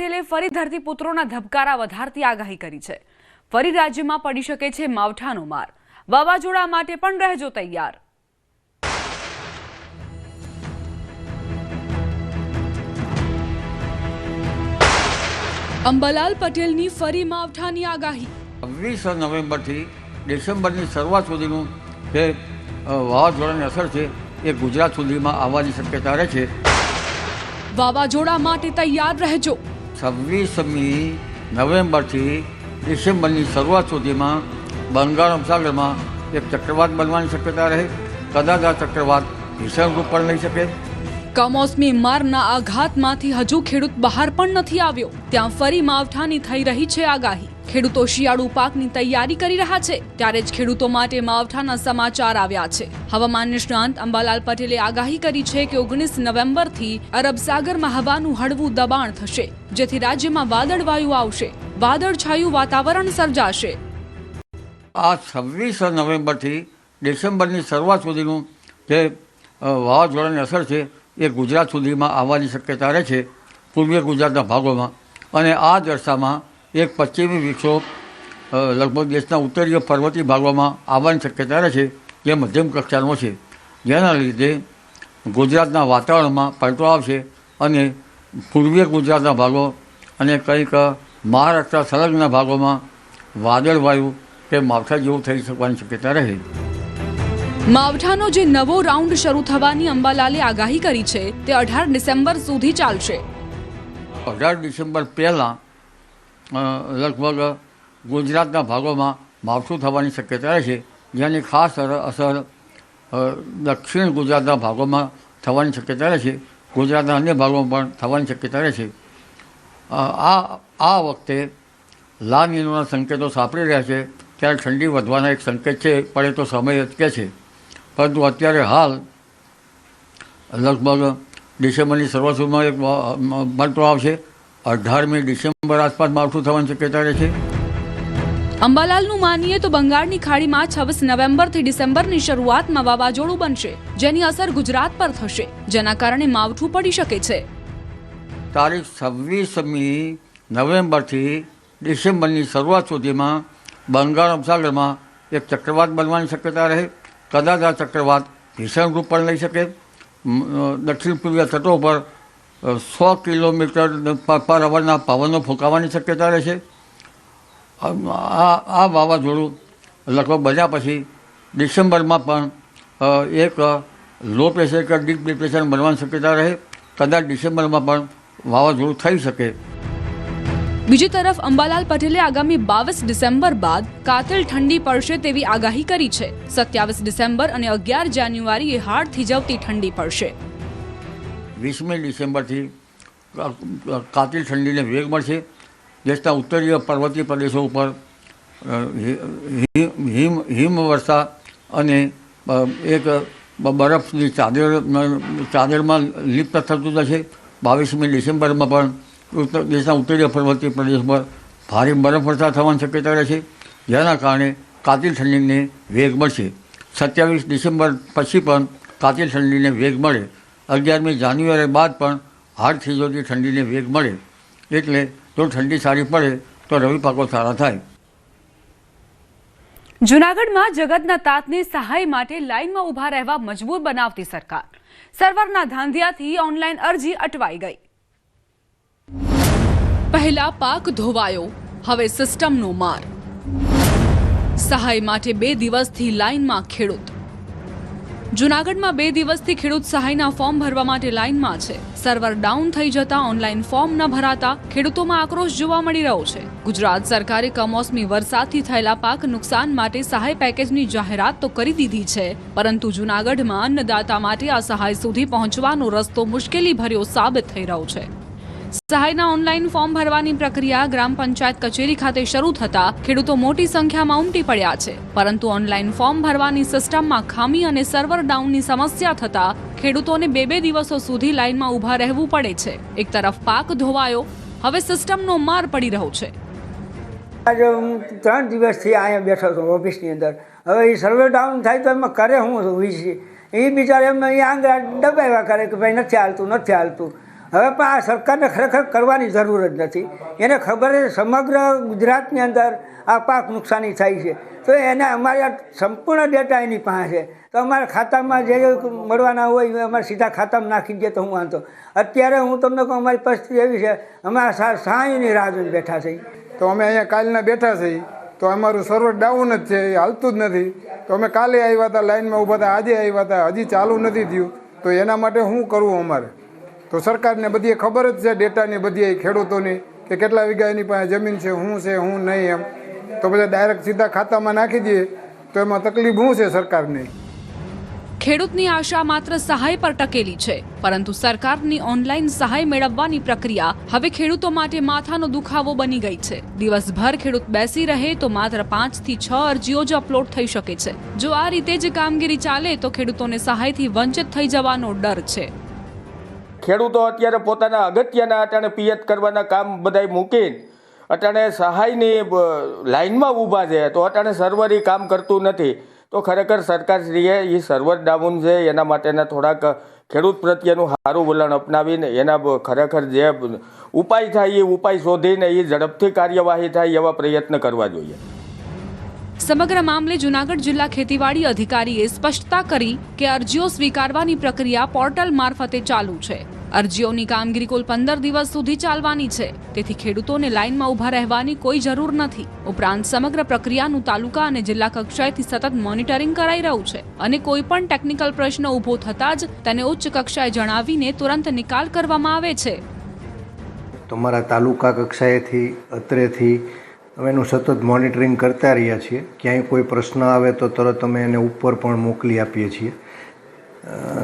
તેલે ફરી ધરતીપુત્રોના ધબકારા વધારતી આગાહી કરી છે. ફરી રાજ્યમાં પડી શકે છે માવઠાનો માર. વાવાઝોડા માટે પણ રહેજો તૈયાર. અંબાલાલ પટેલની ફરી માવઠાની આગાહી. વીસ નવેમ્બરથી ડિસેમ્બરની શરૂઆત સુધીનું જે વાવાઝોડાની અસર છે એ ગુજરાત સુધીમાં આવવાની શક્યતા રહે છે. વાવાઝોડા માટે તૈયાર રહેજો. છવ્વીસમી નવેમ્બરથી ડિસેમ્બરની શરૂઆત સુધીમાં બંગાળ ઉપસાગરમાં એક ચક્રવાત બનવાની શક્યતા રહે. કદાચ આ ચક્રવાત ભીષણ રૂપ પણ લઈ શકે. કમોસમી મારના આઘાતમાંથી હજુ ખેડૂત બહાર પણ નથી આવ્યો. ત્યાં ફરી માવઠાની થઈ રહી છે આગાહી. ખેડૂતો શિયાળુ પાકની તૈયારી કરી રહ્યા છે. ત્યારે જ ખેડૂતો માટે માવઠાના સમાચાર આવ્યા છે. હવામાન નિષ્ણાંત અંબાલાલ પટેલે આગાહી કરી છે કે ઓગણીસ નવેમ્બરથી અરબ સાગરમાં હવાનું હળવું દબાણ થશે, જેથી રાજ્યમાં વાદળવાયુ આવશે. વાદળછાયું વાતાવરણ સર્જાશે. આ છવ્વીસ નવેમ્બરથી ડિસેમ્બરની શરૂઆત સુધીનું જે વાવાઝોડાની અસર છે એ ગુજરાત સુધીમાં આવવાની શક્યતા રહે છે પૂર્વીય ગુજરાતના ભાગોમાં. અને આ જ એક પશ્ચિમી વિક્ષોભ લગભગ દેશના ઉત્તરીય પર્વતીય ભાગોમાં આવવાની શક્યતા રહે છે જે મધ્યમ કક્ષાનો છે. જેના લીધે ગુજરાતના વાતાવરણમાં પલટો આવશે અને પૂર્વીય ગુજરાતના ભાગો અને કંઈક મહારાષ્ટ્ર સંલગ્ન ભાગોમાં વાદળવાયુ કે માવઠા જેવું થઈ શકવાની શક્યતા રહે. માવઠાનો જે નવો રાઉન્ડ શરૂ થવાની અંબાલાલે આગાહી કરી છે, તે અઢાર ડિસેમ્બર સુધી ચાલશે. અઢાર ડિસેમ્બર પહેલાં લગભગ ગુજરાતના ભાગોમાં માવઠું થવાની શક્યતા છે, જેની ખાસ અસર દક્ષિણ ગુજરાતના ભાગોમાં થવાની શક્યતા છે, ગુજરાતના અન્ય ભાગોમાં પણ થવાની શક્યતા છે. આ આ વખતે લાલ નીનોના સંકેતો સાંપડી રહ્યા છે, ત્યારે ઠંડી વધવાના એક સંકેત છે પડે તો સમય અટકે છે. પરંતુ અત્યારે હાલ લગભગ ડિસેમ્બરની શરૂઆત સુધીમાં એક વા- મ- પલટો આવશે. અઢારમી ડિસેમ્બર આસપાસ માવઠું થવાની શક્યતા રહે છે. અંબાલાલનું માનીએ તો બંગાળની ખાડીમાં છવ્વીસ નવેમ્બરથી ડિસેમ્બરની શરૂઆતમાં વાવાઝોડું બનશે જેની અસર ગુજરાત પર થશે જેના કારણે માવઠું પડી શકે છે. તારીખ છવ્વીસમી નવેમ્બરથી ડિસેમ્બરની શરૂઆત સુધીમાં બંગાળ ઉપસાગરમાં એક ચક્રવાત બનવાની શક્યતા રહે. કદાચ આ ચક્રવાત ભીષણ રૂપ પણ લઈ શકે. દક્ષિણ પૂર્વીય તટો પર સો કિલોમીટર પર અવરના પવનો ફૂંકાવાની શક્યતા રહેશે. આ આ વાવાઝોડું લગભગ બન્યા પછી ડિસેમ્બરમાં પણ એક લો પ્રેશર કે ડીપ ડિપ્રેશન બનવાની શક્યતા રહે. કદાચ ડિસેમ્બરમાં પણ વાવાઝોડું થઈ શકે. બીજી તરફ અંબાલાલ પટેલે આગામી બાવીસ ડિસેમ્બર બાદ કાતિલ ઠંડી પડશે તેવી આગાહી કરી છે. સત્યાવીસ ડિસેમ્બર અને અગિયાર જાન્યુઆરીએ હાડ થીજવતી ઠંડી પડશે. વીસમી ડિસેમ્બરથી કાતિલ ઠંડીને વેગ મળશે. દેશના ઉત્તરીય પર્વતીય પ્રદેશો ઉપર હિમ હિમવર્ષા અને એક બરફની ચાદર, ચાદરમાં લિપ્ત થતું જશે. બાવીસમી ડિસેમ્બરમાં પણ ઉત્તર દેશના ઉત્તરીય પર્વતીય પ્રદેશમાં ભારે બરફવર્ષા થવાની શક્યતા રહે છે. જેના કારણે કાતિલ ઠંડીને વેગ મળશે. સત્યાવીસ ડિસેમ્બર પછી પણ કાતિલ ઠંડીને વેગ મળે. અગિયારમી જાન્યુઆરી બાદ પણ હાડ થીજોથી ઠંડીને વેગ મળે. એટલે જો ઠંડી સારી પડે તો રવિ પાકો સારા થાય. જૂનાગઢમાં જગતના તાતને સહાય માટે લાઇનમાં ઊભા રહેવા મજબૂર બનાવતી સરકાર. સર્વરના ધાંધિયાથી ઓનલાઈન અરજી અટવાઈ ગઈ. પહેલા પાક ધોવાયો, હવે સિસ્ટમનો માર. સહાય માટે બે દિવસથી લાઇનમાં ખેડૂત. જૂનાગઢમાં બે દિવસથી ખેડૂત સહાયના ફોર્મ ભરવા માટે લાઇનમાં છે. સર્વર ડાઉન થઈ જતા ઓનલાઈન ફોર્મ ન ભરાતા ખેડૂતોમાં આક્રોશ જોવા મળી રહ્યો છે. ગુજરાત સરકારે કમોસમી વરસાદથી થયેલા પાક નુકસાન માટે સહાય પેકેજની જાહેરાત તો કરી દીધી છે, પરંતુ જૂનાગઢમાં અન્નદાતા માટે આ સહાય સુધી પહોંચવાનો રસ્તો મુશ્કેલી ભર્યો સાબિત થઈ રહ્યો છે. સહાયના ઓનલાઈન ફોર્મ ભરવાની પ્રક્રિયા ગ્રામ પંચાયત કચેરી ખાતે શરૂ થતા ખેડૂતો મોટી સંખ્યામાં ઉમટી પડ્યા છે. પરંતુ ઓનલાઈન ફોર્મ ભરવાની સિસ્ટમમાં ખામી અને સર્વર ડાઉનની સમસ્યા થતા ખેડૂતોને બે બે દિવસો સુધી લાઈનમાં ઊભા રહેવું પડે છે. એક તરફ પાક ધોવાયો, હવે સિસ્ટમનો માર પડી રહ્યો છે. આજે હું ત્રણ દિવસથી અહીંયા બેઠો છું ઓફિસની અંદર. હવે એ સર્વર ડાઉન થાય તો એમાં કરે હું વીસી એ બિચારા એમ અહીંયા આંગળા દબાવ્યા કરે કે ભાઈ નથી હાલતું નથી હાલતું. હવે પણ આ સરકારને ખરેખર કરવાની જરૂર જ નથી. એને ખબર છે સમગ્ર ગુજરાતની અંદર આ પાક નુકસાની થાય છે. તો એને અમારે સંપૂર્ણ ડેટા એની પાસે તો અમારા ખાતામાં જે મળવાના હોય એ અમારે સીધા ખાતામાં નાખી દે તો હું વાંધો. અત્યારે હું તમને કહું અમારી પરિસ્થિતિ એવી છે, અમે આ સાંઈની રાહ જોઈને બેઠા છીએ. તો અમે અહીંયા કાલના બેઠા છીએ. તો અમારું સર્વર ડાઉન જ છે, એ હાલતું જ નથી. તો અમે કાલે આવ્યા હતા લાઇનમાં ઊભા હતા, આજે આવ્યા હતા, હજી ચાલુ નથી થયું. તો એના માટે શું કરવું અમારે? તો સરકારને બધી ખબર જ છે, ડેટાની બધી ખેડૂતોની, કે કેટલા વીઘા એની પાસે જમીન છે શું છે શું નહીં એમ. તો બધા ડાયરેક્ટ સીધા ખાતામાં નાખી દઈએ, તો એમાં તકલીફ શું છે સરકારને? ખેડૂતની આશા માત્ર સહાય પર ટકેલી છે, પરંતુ સરકારની ઓનલાઈન સહાય મેળવવાની પ્રક્રિયા હવે ખેડૂતો માટે માથાનો દુખાવો બની ગઈ છે. દિવસભર ખેડૂત બેસી રહે તો માત્ર પાંચથી છ અરજીઓ જ અપલોડ થઈ શકે છે. જો આ રીતે જ કામગીરી ચાલે તો ખેડૂતોને સહાયથી વંચિત થઈ જવાનો ડર છે. ખેડૂતો અત્યારે પોતાના અગત્યના અટાણે પિયત કરવાના કામ બધાય મૂકીને અટાણે સહાયની લાઇનમાં ઊભા છે, તો અટાણે સર્વર એ કામ કરતું નથી. તો ખરેખર સરકારશ્રીએ એ સર્વર ડાઉન છે, એના માટેના થોડાક ખેડૂત પ્રત્યેનું સારું વલણ અપનાવીને એના ખરેખર જે ઉપાય થાય એ ઉપાય શોધીને એ ઝડપથી કાર્યવાહી થાય એવા પ્રયત્ન કરવા જોઈએ. સમગ્ર મામલે જુનાગઢ જિલ્લા ખેતીવાડી અધિકારીએ સ્પષ્ટતા કરી કે અરજીઓ સ્વીકારવાની પ્રક્રિયા પોર્ટલ મારફતે ચાલુ છે. અરજીઓની કામગીરી કુલ પંદર દિવસ સુધી ચાલવાની છે. તેથી ખેડૂતોને લાઇનમાં ઊભા રહેવાની કોઈ જરૂર નથી. ઉપરાંત સમગ્ર પ્રક્રિયાનું તાલુકા અને જિલ્લા કક્ષાએથી સતત મોનિટરિંગ કરાઈ રહ્યું છે. અને કોઈ પણ ટેકનિકલ પ્રશ્ન ઊભો થતાં જ તેને ઉચ્ચ કક્ષાએ જણાવીને તુરંત નિકાલ કરવામાં આવે છે. તમારા તાલુકા કક્ષાએથી, અત્રેથી અમે એનું સતત મોનિટરિંગ કરતા રહ્યા છીએ. ક્યાંય કોઈ પ્રશ્ન આવે તો તરત અમે એને ઉપર પણ મોકલી આપીએ છીએ.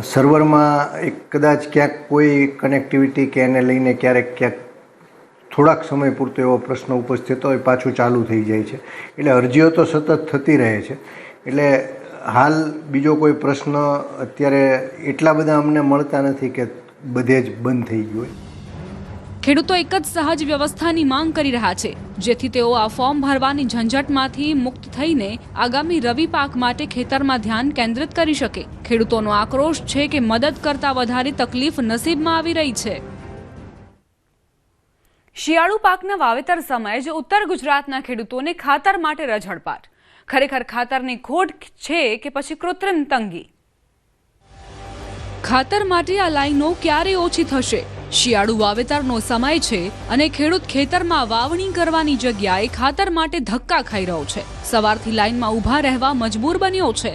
સર્વરમાં એક કદાચ ક્યાંક કોઈ કનેક્ટિવિટી કે એને લઈને ક્યારેક ક્યાંક થોડાક સમય પૂરતો એવો પ્રશ્ન ઉપસ્થિત હોય, પાછું ચાલુ થઈ જાય છે. એટલે અરજીઓ તો સતત થતી રહે છે. એટલે હાલ બીજો કોઈ પ્રશ્ન અત્યારે એટલા બધા અમને મળતા નથી કે બધે જ બંધ થઈ ગયું હોય. ખેડૂતો એક જ સહજ વ્યવસ્થાની માંગ કરી રહ્યા છે. જેથી તેઓ આ ફોર્મ ભરવાની ઝંઝટમાંથી મુક્ત થઈને આગામી રવિ પાક માટે ખેતરમાં ધ્યાન કેન્દ્રિત કરી શકે. ખેડૂતોનો આક્રોશ છે કે મદદ કરતા વધારે તકલીફ નસીબમાં આવી રહી છે. શિયાળુ પાકના વાવેતર સમયે જ ઉત્તર ગુજરાતના ખેડૂતોને ખાતર માટે રઝળપાટ ખરેખર ખાતરની ખોટ છે કે પછી કૃત્રિમ તંગી? ખાતર માટે આ લાઈનો ક્યારે ઓછી થશે? શિયાળુ વાવેતરનો સમય છે અને ખેડૂત ખેતરમાં વાવણી કરવાની જગ્યાએ ખાતર માટે ધક્કા ખાઈ રહ્યો છે. સવારથી લાઇનમાં ઊભા રહેવા મજબૂર બન્યો છે.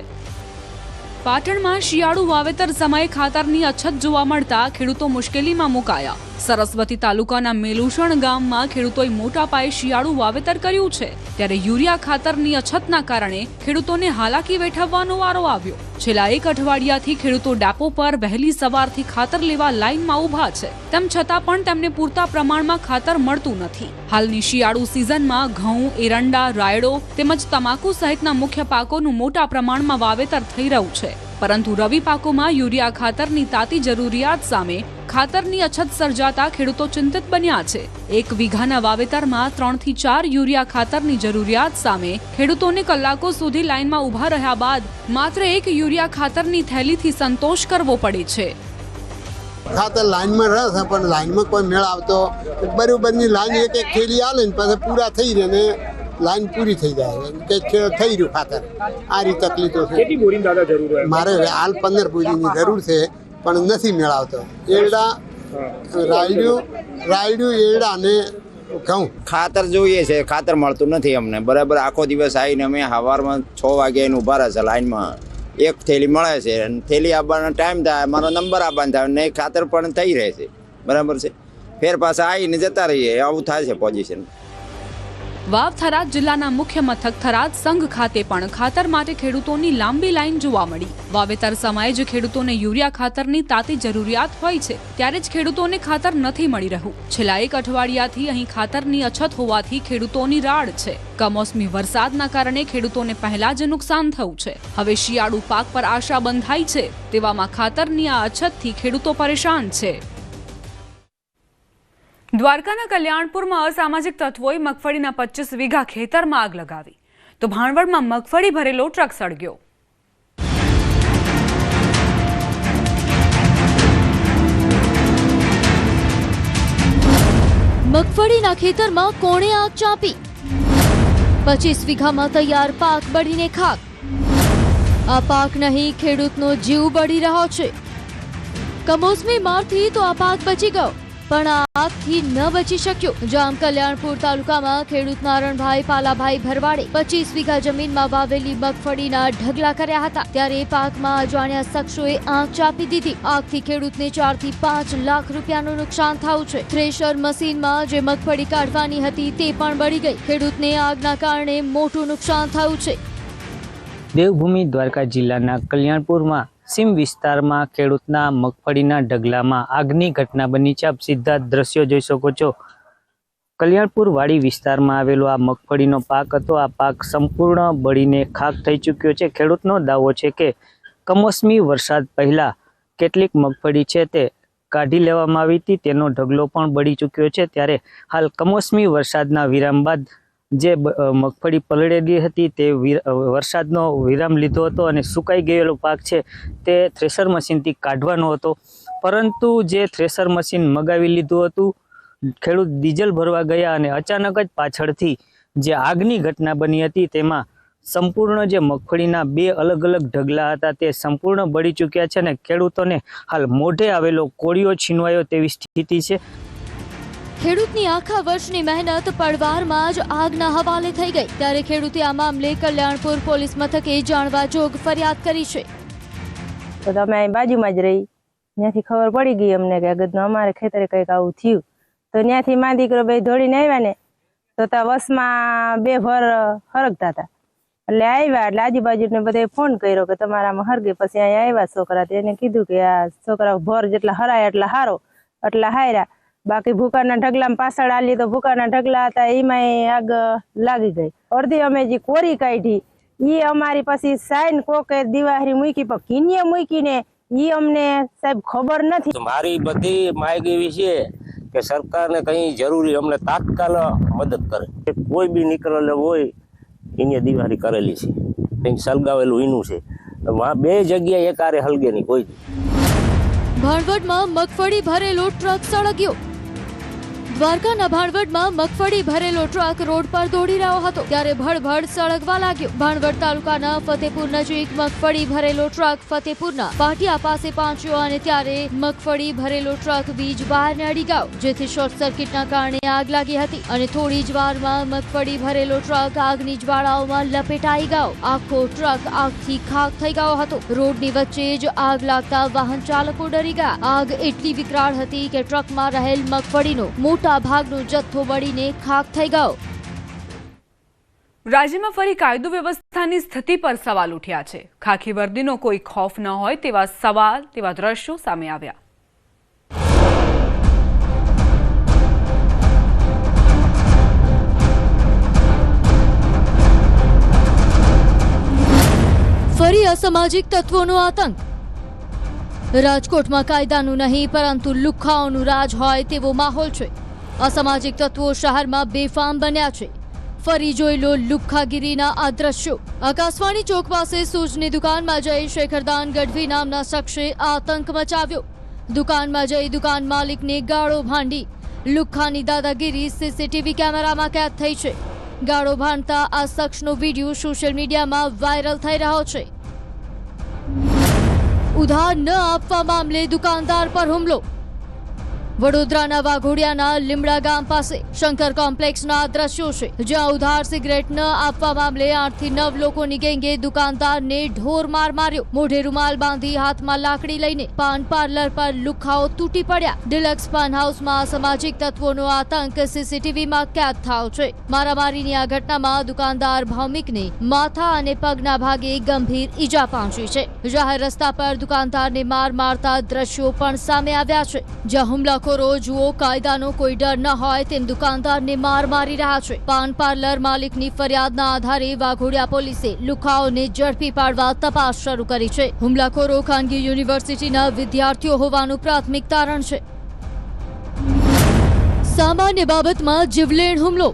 પાટણમાં શિયાળુ વાવેતર સમયે ખાતરની અછત જોવા મળતા ખેડૂતો મુશ્કેલીમાં મુકાયા. સરસ્વતી તાલુકાના મેલુષણ ગામમાં ખેડૂતોએ મોટા પાયે શિયાળુ વાવેતર કર્યું છે. ત્યારે યુરિયા ખાતરની અછતના કારણે ખેડૂતોને હાલાકી વેઠવવાનો વારો આવ્યો. છેલ્લા એક અઠવાડિયાથી ખેડૂતો ડેપો પર વહેલી સવારથી ખાતર લેવા લાઈનમાં ઊભા છે. તેમ છતાં પણ તેમને પૂરતા પ્રમાણમાં ખાતર મળતું નથી. હાલની શિયાળુ સિઝનમાં ઘઉં, એરંડા, રાયડો તેમજ તમાકુ સહિતના મુખ્ય પાકોનું મોટા પ્રમાણમાં વાવેતર થઈ રહ્યું છે. પરંતુ રવિ પાકોમાં યુરિયા ખાતરની તાતી જરૂરિયાત સામે ખાતરની અછત સર્જાતા ખેડૂતો ચિંતિત બન્યા છે. એક વીઘાના વાવેતરમાં ત્રણથી ચાર યુરિયા ખાતરની જરૂરિયાત સામે ખેડૂતોને કલાકો સુધી લાઈનમાં ઊભા રહ્યા બાદ માત્ર એક યુરિયા ખાતરની થેલીથી સંતોષ કરવો પડે છે. ખાતર લાઇનમાં છે પણ લાઇનમાં કોઈ મેળ આવતો, બરોબરની લાઇન એક એક થેલી આલે ને પછી પૂરા થઈ રહે ને લાઈન પૂરી થઈ જાય. કે થઈ રહ્યું ખાતર. આ રીતે તકલીફો છે. કેટલી દાદા જરૂર મારે હાલ પંદર બોરીની જરૂર છે પણ નથી મેળવતો. એરડા રાયડું રાયડું એરડા અને ઘઉં. ખાતર જોઈએ છે ખાતર મળતું નથી અમને. બરાબર આખો દિવસ આવીને અમે સવારમાં છ વાગે એને ઊભા રહે છે લાઈનમાં. એક થેલી મળે છે અને થેલી આપવાનો ટાઈમ થાય મારો નંબર આપવાનો થાય ને ખાતર પણ થઈ રહે છે. બરાબર છે? ફેર પાછા આવીને જતા રહીએ આવું થાય છે પોઝિશન વાવ થરાદ જિલ્લાના મુખ્ય મથક થરાદ સંઘ ખાતે પણ ખાતર માટે ખેડૂતોની લાંબી લાઈન જોવા મળી. વાવેતર સમયે જ ખેડૂતોને યુરિયા ખાતરની તાતી જરૂરિયાત હોય છે, ત્યારે જ ખેડૂતોને ખાતર નથી મળી રહ્યું. છેલ્લા એક અઠવાડિયાથી અહીં ખાતરની અછત હોવાથી ખેડૂતોની રાડ છે. કમોસમી વરસાદના કારણે ખેડૂતોને પહેલા જ નુકસાન થયું છે. હવે શિયાળુ પાક પર આશા બંધાઈ છે, તેવામાં ખાતરની આ અછતથી ખેડૂતો પરેશાન છે. દ્વારકાના કલ્યાણપુરમાં અસામાજિક તત્વોએ મગફળીના પચીસ વીઘા ખેતરમાં આગ લગાવી. તો ભાણવડમાં મગફળી ભરેલો ટ્રક સળગ્યો. મગફળીના ખેતરમાં કોણે આગ ચાંપી? પચીસ વીઘામાં તૈયાર પાક બળીને ખાક. આ પાક નહીં, ખેડૂતનો જીવ બળી રહ્યો છે. કમોસમી મારથી તો આ પાક બચી ગયો. પણ આગથી ન બચી શક્યો. જામ કલ્યાણપુર તાલુકામાં ખેડૂત નારણભાઈ, પાલાભાઈ ભરવાડે પચીસ વીઘા જમીનમાં વાવેલી મગફળીના ઢગલા કર્યા હતા. ત્યારે પાકમાં અજાણ્યા શખ્સોએ આંખ ચાપી દીધી. આગથી ખેડૂતને ચારથી પાંચ લાખ રૂપિયાનું નુકસાન થયું છે. થ્રેશર મશીનમાં જે મગફળી કાઢવાની હતી તે પણ બળી ગઈ. ખેડૂતને આગના કારણે મોટું નુકસાન થયું છે. દેવભૂમિ દ્વારકા જિલ્લાના કલ્યાણપુરમાં સીમ વિસ્તારમાં ખેડૂતના મગફળીના ઢગલામાં આગની ઘટના બની છે. આપ સીધા દ્રશ્યો જોઈ શકો છો. કલ્યાણપુર વાડી વિસ્તારમાં આવેલો આ મગફળીનો પાક હતો. આ પાક સંપૂર્ણ બળીને ખાક થઈ ચૂક્યો છે. ખેડૂતનો દાવો છે કે કમોસમી વરસાદ પહેલા કેટલીક મગફળી છે તે કાઢી લેવામાં આવી હતી. તેનો ઢગલો પણ બળી ચૂક્યો છે. ત્યારે હાલ કમોસમી વરસાદના વિરામ બાદ જે મગફળી પલળેલી હતી તે વિર- વરસાદનો વિરામ લીધો હતો અને સુકાઈ ગયેલો પાક છે તે થ્રેસર મશીનથી કાઢવાનો હતો. પરંતુ જે થ્રેસર મશીન મગાવી લીધું હતું, ખેડૂત ડીઝલ ભરવા ગયા અને અચાનક જ પાછળથી જે આગની ઘટના બની હતી તેમાં સંપૂર્ણ જે મગફળીના બે અલગ અલગ ઢગલા હતા તે સંપૂર્ણ બળી ચૂક્યા છે અને ખેડૂતોને હાલ મોઢે આવેલો કોળિયો છીનવાયો તેવી સ્થિતિ છે. ખેડૂતની આખા વર્ષની મહેનત પડવારમાં જ આગના હવાલે થઈ ગઈ. ત્યારે ખેડૂતે આ મામલે કલ્યાણપુર પોલીસ મથકે જાણવા જોગ ફરિયાદ કરી છે. તો તમે બાજુમાં જ રહી. ત્યાંથી ખબર પડી ગઈ અમને કે અગતનું અમારે ખેતરે કંઈક આવું થયું. તો ત્યાંથી મા દીકરો ભાઈ દોડીને આવ્યા ને, તો ત્યાં વસમાં બે ભર હરગતા હતા એટલે આવ્યા, એટલે આજુબાજુને બધે ફોન કર્યો કે તમારામાં હરગે પછી અહીંયા આવ્યા છોકરા. તેને કીધું કે આ છોકરા ભર જેટલા હરાય એટલા હારો, એટલા હાર્યા. બાકી ભૂકાના ઢગલા પાછળ આલી તો ભૂકાના ઢગલા હતા એમાંય આગ લાગી ગઈ. અડધી અમે જે કોરી કાઢી ઈ અમારી પછી સાઈન કોકે દિવાહરી મૂકી પણ કિનિયે મૂકીને ઈ અમને સાહેબ ખબર નથી. મારી બધી માગી એવી છે કે સરકારને કંઈ જરૂરી અમને તાત્કાલ મદદ કરે. કોઈ બી નીકળેલો હોય એની દિવાળી કરેલી છે. કંઈક સળગાવેલું એનું છે. બે જગ્યાએ એકારે હલગે નહીં કોઈ ભાણવડમાં મગફળી ભરેલો ટ્રક સળગ્યો. દ્વારકાના ભાણવડમાં મગફળી ભરેલો ટ્રક રોડ પર દોડી રહ્યો હતો ત્યારે ભડભડ સળગવા લાગ્યો. ભાણવડ તાલુકાના ફતેપુર નજીક મગફળી ભરેલો ટ્રક ફતેપુરના પાટિયા પાસે પહોંચ્યો અને ત્યારે મગફળી ભરેલો ટ્રક વીજ બહાર અડી ગયો, જેથી શોર્ટ સર્કિટના કારણે આગ લાગી હતી અને થોડી જ વારમાં મગફળી ભરેલો ટ્રક આગની જ્વાળાઓમાં લપેટાઈ ગયો. આખો ટ્રક આગથી ખાક થઈ ગયો હતો. રોડની વચ્ચે જ આગ લાગતા વાહન ચાલકો ડરી ગયા. આગ એટલી વિકરાળ હતી કે ટ્રકમાં રહેલ મગફળીનો મોટા ભાગનો જથ્થો બળીને ખાક થઈ ગયો. રાજ્યમાં ફરી કાયદો વ્યવસ્થાની સ્થિતિ પર સવાલ ઉઠ્યા છે. ખાખી વર્દીનો કોઈ ખોફ ન હોય તેવા સવાલ તેવા દ્રશ્યો સામે આવ્યા. ફરી અસામાજિક તત્વોનો આતંક. રાજકોટમાં કાયદાનું નહીં પરંતુ લુખાઓનું રાજ હોય તેવો માહોલ છે. અસામાજિક તત્વો શહેરમાં બેફામ બન્યા છે. ફરી જોઈ લો લુખ્ખાગીરીના આ દ્રશ્યો. આકાશવાણી ચોક પાસે સૂજની દુકાનમાં જઈ શેખરદાન ગઢવી નામના શખ્સે આતંક મચાવ્યો. દુકાનમાં જઈ દુકાન માલિકને ગાળો ભાંડી. લુખ્ખાની દાદાગીરી સીસીટીવી કેમેરામાં કેદ થઈ છે. ગાળો ભાંડતા આ શખ્સનો વીડિયો સોશિયલ મીડિયામાં વાયરલ થઈ રહ્યો છે. ઉધાર ન આપવા મામલે દુકાનદાર પર હુમલો. વડોદરાના વાઘોડિયાના લીમડા ગામ પાસે શંકર કોમ્પ્લેક્સના દ્રશ્યો છે, જ્યાં ઉધાર સિગરેટ ન આપવા મામલે આઠથી નવ લોકોની ગેંગે દુકાનદારને ઢોર માર માર્યો. મોઢે રૂમાલ બાંધી હાથમાં લાકડી લઈને પાન પાર્લર પર લુખાઓ તૂટી પડ્યા. ડિલક્સ પાન હાઉસમાં સામાજિક તત્વોનો આતંક સીસીટીવીમાં કેદ થયો છે. મારામારીની આ ઘટનામાં દુકાનદાર ભૌમિકને માથા અને પગના ભાગે ગંભીર ઈજા પહોંચી છે. જાહેર રસ્તા પર દુકાનદારને માર મારતા દ્રશ્યો પણ સામે આવ્યા છે. જ્યાં હુમલાખોરો જુઓ કાયદાનો કોઈ ડર ન હોય તેમ દુકાનદારને માર મારી રહ્યા છે. પાન પાર્લર માલિકની ફરિયાદના આધારે વાઘોડિયા પોલીસે લુખાઓને ઝડપી પાડવા તપાસ શરૂ કરી છે. હુમલાખોરો ખાનગી યુનિવર્સિટીના વિદ્યાર્થીઓ હોવાનું પ્રાથમિક તારણ છે. સામાન્ય બાબતમાં જીવલેણ હુમલો.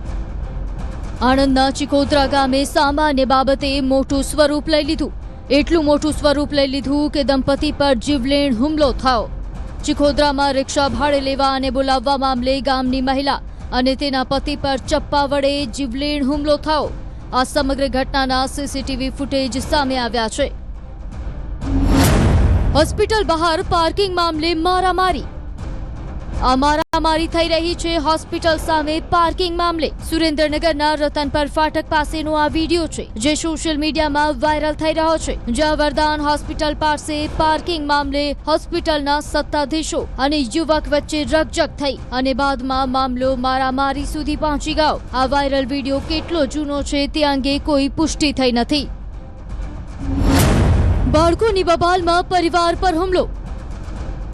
આણંદના ચિકોદરા ગામે સામાન્ય બાબતે મોટું સ્વરૂપ લઈ લીધું. એટલું મોટું સ્વરૂપ લઈ લીધું કે દંપતી પર જીવલેણ હુમલો થયો. ચિખોદરામાં રિક્ષા ભાડે લેવા અને બોલાવવા મામલે ગામની મહિલા અને તેના પતિ પર ચપ્પા વડે જીવલેણ હુમલો થયો. આ સમગ્ર ઘટનાના સીસીટીવી ફૂટેજ સામે આવ્યા છે. હોસ્પિટલ બહાર પાર્કિંગ મામલે મારામારી. આ મારામારી થઈ રહી છે હોસ્પિટલ સામે પાર્કિંગ મામલે. સુરેન્દ્રનગરના રતનપર ફાટક પાસેનો આ વીડિયો છે, જે સોશિયલ મીડિયામાં વાયરલ થઈ રહ્યો છે. જ્યાં વરદાન હોસ્પિટલ પાસે પાર્કિંગ મામલે હોસ્પિટલના સત્તાધીશો અને યુવક વચ્ચે રકઝક થઈ અને બાદમાં મામલો મારામારી સુધી પહોંચી ગયો. આ વાયરલ વીડિયો કેટલો જૂનો છે તે અંગે કોઈ પુષ્ટિ થઈ નથી. બાળકોની બબાલમાં પરિવાર પર હુમલો.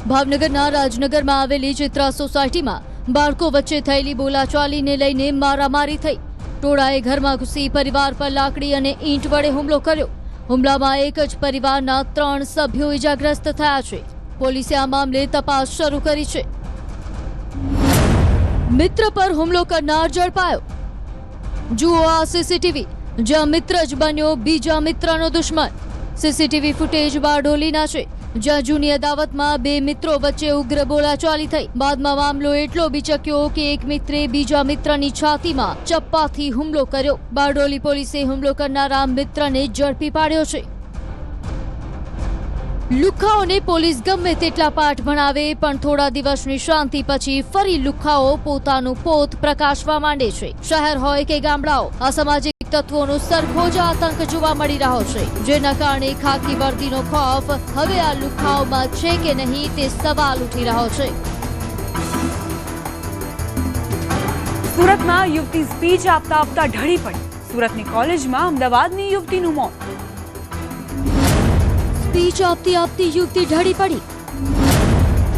ભાવનગરના રાજનગરમાં આવેલી ચિત્રા સોસાયટીમાં બાળકો વચ્ચે થયેલી બોલાચાલીને લઈને મારામારી થઈ. ટોળાએ ઘરમાં ઘૂસી પરિવાર પર લાકડી અને ઈંટ વડે હુમલો કર્યો. હુમલામાં એક જ પરિવારના ત્રણ સભ્યો ઇજાગ્રસ્ત થયા છે. પોલીસે આ મામલે તપાસ શરૂ કરી છે. મિત્ર પર હુમલો કરનાર ઝડપાયો. જુઓ આ સીસીટીવી. જ્યાં મિત્ર જ બન્યો, બીજા મિત્રનો દુશ્મન. સીસીટીવી ફૂટેજ બારડોલીના છે. જ્યાં જૂની અદાવતમાં બે મિત્રો વચ્ચે ઉગ્ર બોલાચાલી થઈ. બાદમાં મામલો એટલો બીચક્યો કે એક મિત્રે બીજા મિત્રની છાતીમાં ચપ્પાથી હુમલો કર્યો. બારડોલી પોલીસે હુમલો કરનારા મિત્રને ઝડપી પાડ્યો છે. લુખ્ખાઓને પોલીસ ગમે તેટલા પાઠ ભણાવે, પણ થોડા દિવસની શાંતિ પછી ફરી લુખાઓ પોતાનું પોત પ્રકાશવા માંડે છે. શહેર હોય કે ગામડાઓ અસામાજિક તત્વોનો સરખો જ આતંક જોવા મળી રહ્યો છે. જેના કારણે ખાકી વર્દીનો ખોફ હવે આ લુખાઓમાં છે કે નહીં તે સવાલ ઉઠી રહ્યો છે. સુરતમાં યુવતી સ્પીચ આપતા આપતા ઢળી પડી. સુરતની કોલેજમાં અમદાવાદની યુવતીનું મોત. સ્પીચ આપતી આપતી યુવતી ઢળી પડી.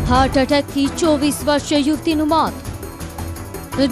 હાર્ટ એટેકથી ચોવીસ વર્ષીય યુવતીનું મોત.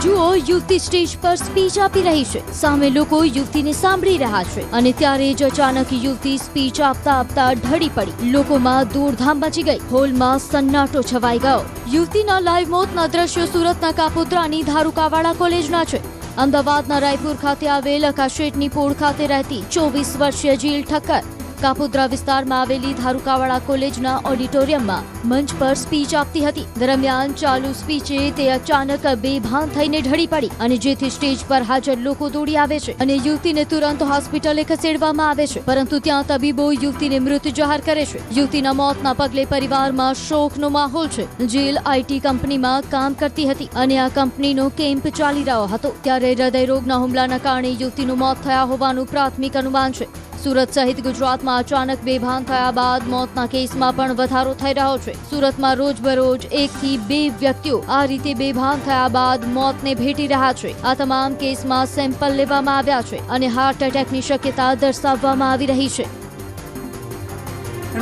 જુઓ, યુવતી સ્ટેજ પર સ્પીચ આપી રહી છે. સામે લોકો યુવતીને સાંભળી રહ્યા છે. અને ત્યારે જ અચાનક યુવતી સ્પીચ આપતા આપતા ઢળી પડી. લોકોમાં દોડધામ મચી ગઈ. હોલમાં સન્નાટો છવાઈ ગયો. યુવતીના લાઈવ મોતના દ્રશ્યો સુરતના કાપોદ્રાની ધારુકાવાડા કોલેજના છે. અમદાવાદના રાયપુર ખાતે આવેલ અકાશેટની પોળ ખાતે રહેતી ચોવીસ વર્ષીય જીલ ઠક્કર કાપોદ્રા વિસ્તારમાં આવેલી ધારુકાવાડા કોલેજના ઓડિટોરિયમમાં મંચ પર સ્પીચ આપતી હતી. દરમિયાન ચાલુ સ્પીચે તે અચાનક બેભાન થઈને ઢળી પડી અને જેથી સ્ટેજ પર હાજર લોકો દોડી આવે છે અને યુવતીને તુરંત હોસ્પિટલે ખસેડવામાં આવે છે. પરંતુ ત્યાં તબીબો યુવતીને મૃત જાહેર કરે છે. યુવતીના મોતના પગલે પરિવારમાં શોકનો માહોલ છે. જેલ આઈટી કંપનીમાં કામ કરતી હતી અને આ કંપનીનો કેમ્પ ચાલી રહ્યો હતો. ત્યારે હૃદયરોગના હુમલાના કારણે યુવતીનું મોત થયા હોવાનું પ્રાથમિક અનુમાન છે. સુરત સહિત ગુજરાતમાં અચાનક બેભાન થયા બાદ મોતના કેસમાં પણ વધારો થઈ રહ્યો છે. સુરતમાં રોજબરોજ એકથી બે વ્યક્તિઓ આ રીતે બેભાન થયા બાદ મોતને ભેટી રહ્યા છે. આ તમામ કેસમાં સેમ્પલ લેવામાં આવ્યા છે અને હાર્ટ એટેકની શક્યતા દર્શાવવામાં આવી રહી છે.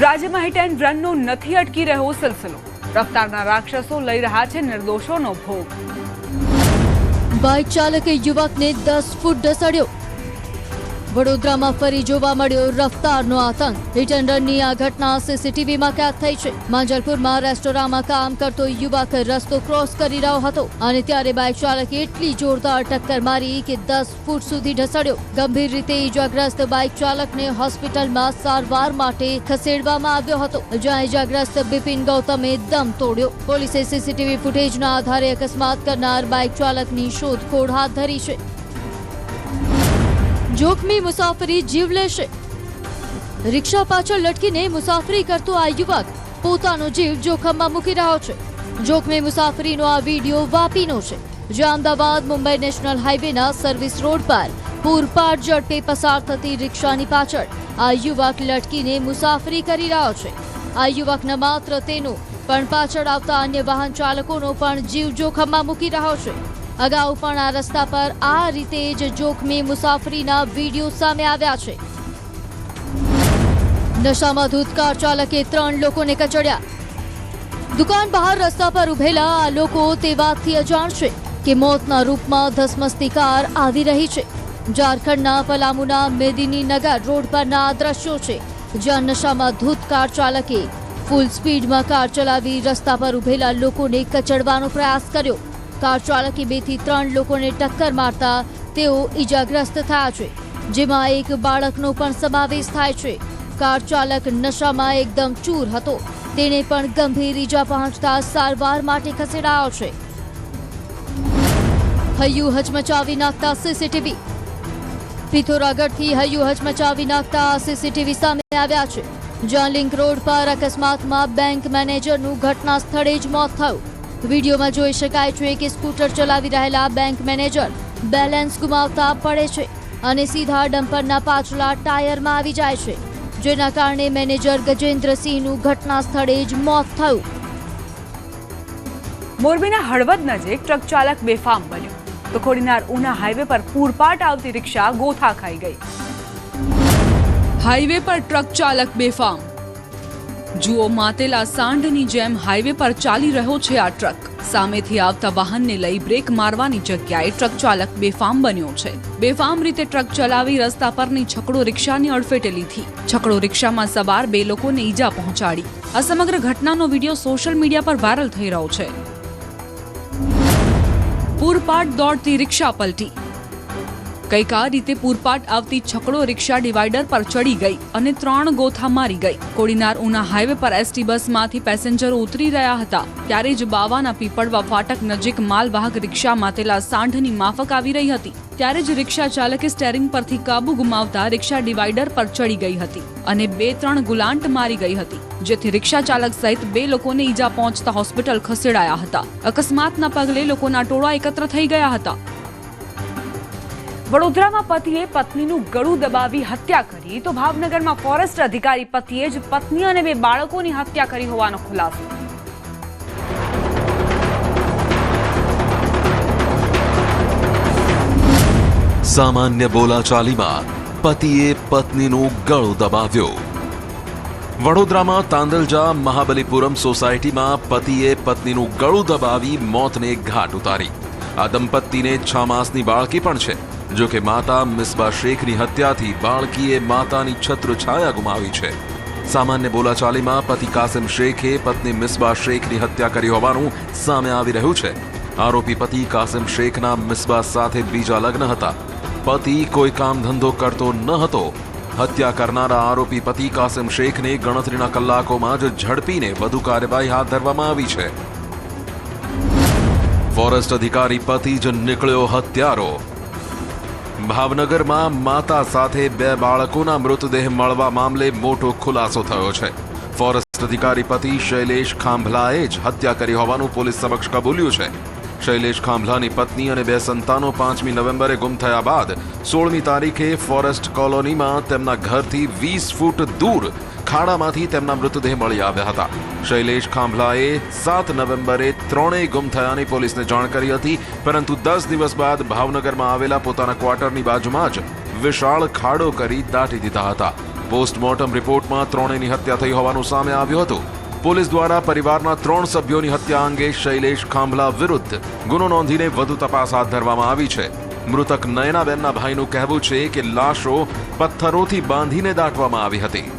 રાજ્યમાં હિટ એન્ડ રનનો નથી અટકી રહ્યો સિલસિલો. રફતારના રાક્ષસો લઈ રહ્યા છે નિર્દોષોનો ભોગ. બાઇક ચાલકે યુવકને દસ ફૂટ ઢસડ્યો વડોદરામાં ફરી જોવા મળ્યો રફતારનો આતંક. હિટ એન્ડ રનની આ ઘટના સીસીટીવીમાં કેદ થઈ છે. માંજલપુરમાં રેસ્ટોરાંમાં કામ કરતો યુવક રસ્તો ક્રોસ કરી રહ્યો હતો અને ત્યારે બાઇક ચાલકે એટલી જોરદાર ટક્કર મારી કે દસ ફૂટ સુધી ઢસડ્યો. ગંભીર રીતે ઇજાગ્રસ્ત બાઇક ચાલકને હોસ્પિટલમાં સારવાર માટે ખસેડવામાં આવ્યો હતો, જ્યાં ઇજાગ્રસ્ત બિપિન ગૌતમે દમ તોડ્યો. પોલીસે સીસીટીવી ફૂટેજના આધારે અકસ્માત કરનાર બાઇક ચાલકની શોધખોળ હાથ ધરી છે. જોખમી મુસાફરી જીવ લેશે. રિક્ષા પાછળ લટકીને મુસાફરી કરતો આ યુવક પોતાનો જીવ જોખમમાં મૂકી રહ્યો છે. જોખમી મુસાફરીનો આ વીડિયો વાપીનો છે. જ્યાં અમદાવાદ, મુંબઈ નેશનલ હાઈવેના સર્વિસ રોડ પર પૂરપાટ ઝડપે પસાર થતી રિક્ષાની પાછળ આ યુવક લટકીને મુસાફરી કરી રહ્યો છે. આ યુવક ન માત્ર તેનો, પણ પાછળ આવતા અન્ય વાહન ચાલકોનો પણ જીવ જોખમમાં મૂકી રહ્યો છે. અગાઉ પણ આ રસ્તા પર આ રીતે જ જોખમી મુસાફરીના વીડિયો સામે આવ્યા છે. નશામાં ધૂત કાર ચાલકે ત્રણ લોકોને કચડ્યા. દુકાન બહાર રસ્તા પર ઉભેલા આ લોકો તે વાતથી અજાણ છે કે મોતના રૂપમાં ધસમસતી કાર આવી રહી છે. ઝારખંડના પલામુના મેદિની નગર રોડ પરના આ દ્રશ્યો છે, જ્યાં નશામાં ધૂત કાર ચાલકે ફૂલ સ્પીડમાં કાર ચલાવી રસ્તા પર ઉભેલા લોકોને કચડવાનો પ્રયાસ કર્યો. કાર ચાલકે બેથી ત્રણ લોકોને ટક્કર મારતા તેઓ ઈજાગ્રસ્ત થયા છે, જેમાં એક બાળકનો પણ સમાવેશ થાય છે. કાર ચાલક નશામાં એકદમ ચૂર હતો. તેને પણ ગંભીર ઈજા પહોંચતા સારવાર માટે ખસેડાયો છે. હૈયું હચમચાવી નાખતા સીસીટીવી. પિથોરાગઢથી હૈયું હચમચાવી નાખતા સીસીટીવી સામે આવ્યા છે. જ્યાં લિંક રોડ પર અકસ્માતમાં બેંક મેનેજરનું ઘટના સ્થળે જ મોત થયું. વિડીયોમાં જોઈ શકાય છે કે સ્કૂટર ચલાવી રહેલા બેંક મેનેજર બેલેન્સ ગુમાવતા પડે છે અને સીધા ડમ્પરના પાછલા ટાયરમાં આવી જાય છે જેના કારણે મેનેજર ગજેન્દ્રસિંહનું ઘટના સ્થળે જ મોત થયું. મોરબીના હળવદ નજીક ટ્રક ચાલક બેફામ બન્યો. તો ખોડીનાર ઉના હાઈવે પર પૂરપાટ આવતી રિક્ષા ગોથા ખાઈ ગઈ. હાઈવે પર ટ્રક ચાલક બેફામ. જુઓ, માતેલા સાંઢની જેમ હાઈવે પર ચાલી રહ્યો છે આ ટ્રક. સામેથી આવતા વાહનને લઈ બ્રેક મારવાની જગ્યાએ ટ્રક ચાલક બેફામ બન્યો છે. બેફામ રીતે ટ્રક ચલાવી રસ્તા પરની છકડો રિક્ષાની અડફેટે લીધી છકડો રિક્ષામાં સવાર બે લોકોને ઈજા પહોંચાડી. આ સમગ્ર ઘટનાનો વીડિયો સોશિયલ મીડિયા પર વાયરલ થઈ રહ્યો છે. પૂરપાટ દોડતી રિક્ષા પલટી. કંઈક આ રીતે પૂરપાટ આવતી છકડો રિક્ષા ડિવાઈડર પર ચડી ગઈ અને ત્રણ ગોથા મારી ગઈ. કોડીનાર ઉના હાઈવે પર એસટી બસમાંથી પેસેન્જરો ઉતરી રહ્યા હતા, ત્યારે જ બાવાના પીપળવા ફાટક નજીક માલવાહક રિક્ષા માતેલા સાંઢની માફક આવી રહી હતી, ત્યારે જ રિક્ષા ચાલકે સ્ટેરિંગ પરથી કાબુ ગુમાવતા રિક્ષા ડિવાઈડર પર ચડી ગઈ હતી અને બે ત્રણ ગુલાંટ મારી ગઈ હતી, જેથી રિક્ષા ચાલક સહિત બે લોકોને ઈજા પહોંચતા હોસ્પિટલ ખસેડાયા હતા. અકસ્માતના પગલે લોકોના ટોળા એકત્ર થઈ ગયા હતા. વડોદરામાં પતિએ પત્નીનું ગળું દબાવી હત્યા કરી. તો ભાવનગરમાં ફોરેસ્ટ અધિકારી પતિએ જ પત્ની અને બે બાળકોની હત્યા કરી હોવાનો ખુલાસો. સામાન્ય બોલાચાલીમાં પતિએ પત્નીનું ગળું દબાવ્યું. વડોદરામાં તાંદલજા મહાબલીપુરમ સોસાયટીમાં પતિએ પત્નીનું ગળું દબાવી મોતને ઘાટ ઉતારી. આ દંપતીને છ માસની બાળકી પણ છે. જો કે માતા મિસબા શેખની હત્યાથી બાળકીએ માતાની છત્ર છાયા ગુમાવી છે. સામાન્ય બોલાચાલીમાં પતિ કાસિમ શેખે પત્ની મિસબા શેખની હત્યા કરી હોવાનું સામે આવી રહ્યું છે. આરોપી પતિ કાસિમ શેખના મિસબા સાથે બીજા લગ્ન હતા. પતિ કોઈ કામ ધંધો કરતો ન હતો. હત્યા કરનારા આરોપી પતિ કાસિમ શેખને ગણતરીના કલાકોમાં જ ઝડપીને વધુ કાર્યવાહી હાથ ધરવામાં આવી છે. ફોરેસ્ટ અધિકારી પતિ જ નીકળ્યો હત્યારો. ભાવનગરમાં માતા સાથે બે બાળકોના મૃતદેહ મળવા મામલે મોટો ખુલાસો થયો છે. ફોરેસ્ટ અધિકારી પતિ શૈલેષ ખાંભલાએ જ હત્યા કરી હોવાનું પોલીસ સમક્ષ કબૂલ્યું છે. શૈલેષ ખાંભલાની પત્ની અને બે સંતાનો પાંચમી નવેમ્બરે ગુમ થયા બાદ સોળમી તારીખે ફોરેસ્ટ કોલોનીમાં તેમના ઘરથી વીસ ફૂટ દૂર ખાડામાંથી તેમના મૃતદેહ મળી આવ્યા હતા. શૈલેષ ખાંભલાએ સાત નવેમ્બરે ત્રણેય ગુમ થયાની પોલીસને જાણ કરી હતી, પરંતુ દસ દિવસ બાદ ભાવનગરમાં આવેલા પોતાના ક્વાર્ટરની બાજુમાં જ વિશાળ ખાડો કરી દાટી દીધા હતા. પોસ્ટમોર્ટમ રિપોર્ટમાં ત્રણેયની હત્યા થઈ હોવાનું સામે આવ્યું હતું. પોલીસ દ્વારા પરિવારના ત્રણ સભ્યોની હત્યા અંગે શૈલેષ ખાંભલા વિરુદ્ધ ગુનો નોંધીને વધુ તપાસ હાથ ધરવામાં આવી છે. મૃતક નયનાબેનના ભાઈનું કહેવું છે કે લાશો પથ્થરોથી બાંધીને દાટવામાં આવી હતી.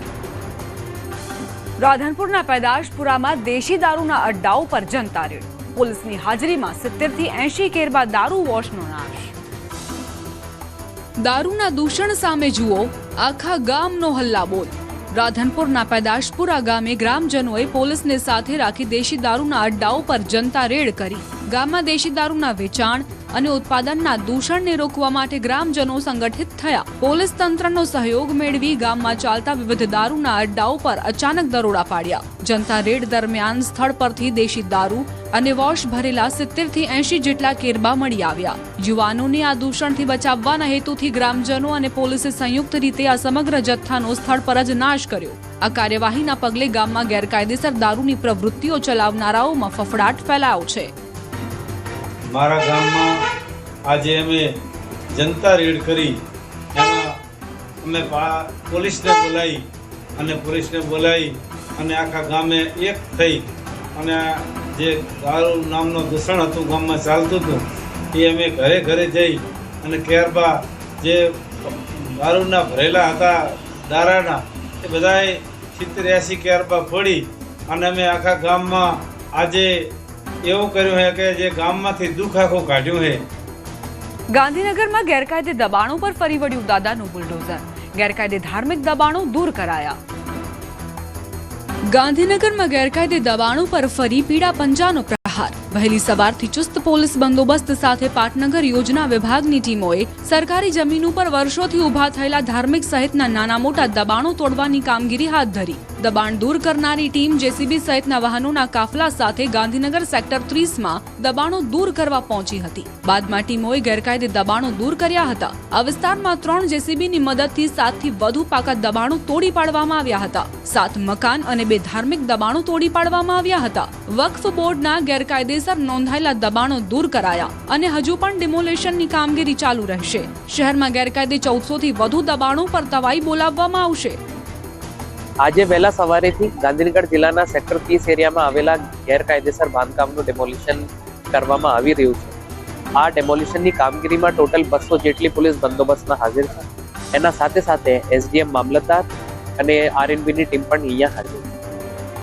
રાધનપુરના પેદાશપુરામાં દેશી દારૂના અડ્ડાઓ પર જનતા રેડ પોલીસની હાજરીમાં સિત્તેરથી એંશી કેરમાં દારૂ વોશનો નાશ. દારૂના દૂષણ સામે જુઓ, આખા ગામનો હલ્લાબોલ રાધનપુરના પેદાશપુરા ગામે ગ્રામજનોએ પોલીસને સાથે રાખી દેશી દારૂના અડ્ડાઓ પર જનતા રેડ કરી. ગામમાં દેશી દારૂના વેચાણ અને ઉત્પાદનના દૂષણને રોકવા માટે ગ્રામજનો સંગઠિત થયા. પોલીસ તંત્રનો સહયોગ મેળવી ગામમાં ચાલતા વિવિધ દારૂના અડ્ડાઓ પર અચાનક દરોડા પાડ્યા. જનતા રેડ દરમિયાન સ્થળ પરથી દેશી દારૂ અને વોશ ભરેલા સિત્તેરથી એંશી જેટલા કેરબા મળી આવ્યા. યુવાનોને આ દૂષણથી બચાવવાના હેતુથી ગ્રામજનો અને પોલીસે સંયુક્ત રીતે આ સમગ્ર જથ્થાનો સ્થળ પર જ નાશ કર્યો. આ કાર્યવાહીના પગલે ગામમાં ગેરકાયદેસર દારૂની પ્રવૃત્તિઓ ચલાવનારાઓમાં ફફડાટ ફેલાયો છે. મારા ગામમાં આજે અમે જનતા રેડ કરી. એમાં અમે પોલીસને બોલાવી અને પોલીસને બોલાવી અને આખા ગામે એક થઈ. અને જે દારૂ નામનું દૂષણ હતું ગામમાં ચાલતું હતું, એ અમે ઘરે ઘરે જઈ અને ત્યારબાદ જે દારૂના ભરેલા હતા દારાના, એ બધાએ સિત્તેર એસી કેરબા ફોડી અને અમે આખા ગામમાં આજે એવું કર્યું છે કે જે ગામમાંથી દુઃખ આખું કાઢ્યું છે ગાંધીનગરમાં ગેરકાયદે દબાણો પર ફરી વળ્યું દાદાનું બુલડોઝર. ગેરકાયદે ધાર્મિક દબાણો દૂર કરાયા. ગાંધીનગરમાં ગેરકાયદે દબાણો પર ફરી પીડા પંજાનો પ્રહાર. વહેલી સવારથી ચુસ્ત પોલીસ બંદોબસ્ત સાથે પાટનગર યોજના વિભાગની ટીમોએ સરકારી જમીન ઉપર વર્ષોથી ઊભા થયેલા ધાર્મિક સહિતના નાના મોટા દબાણો તોડવાની કામગીરી હાથ ધરી. દબાણ દૂર કરનારી ટીમ જેસીબી સહિતના વાહનોના કાફલા સાથે ગાંધીનગર સેક્ટર ત્રીસમાં દબાણો દૂર કરવા પહોંચી હતી. બાદમાં ટીમોએ ગેરકાયદે દબાણો દૂર કર્યા હતા. આ વિસ્તારમાં ત્રણ જેસીબીની મદદથી સાતથી વધુ પાકા દબાણો તોડી પાડવામાં આવ્યા હતા. સાત મકાન અને બે ધાર્મિક દબાણો તોડી પાડવામાં આવ્યા હતા. વકફ બોર્ડના ગેરકાયદેસર નોંધાયેલા દબાણો દૂર કરાયા અને હજુ પણ ડિમોલેશનની કામગીરી ચાલુ રહેશે. શહેરમાં ગેરકાયદે ચૌદસોથી વધુ દબાણો પર તવાઈ બોલાવવામાં આવશે. આજે વહેલા સવારેથી ગાંધીનગર જિલ્લાના સેક્ટર ત્રીસ એરિયામાં આવેલા ગેરકાયદેસર બાંધકામનું ડેમોલિશન કરવામાં આવી રહ્યું છે. આ ડેમોલિશનની કામગીરીમાં ટોટલ બસો જેટલી પોલીસ બંદોબસ્તમાં હાજર છે. એના સાથે સાથે એસડીએમ મામલતદાર અને આરએનબીની ટીમ પણ અહીંયા હાજર છે.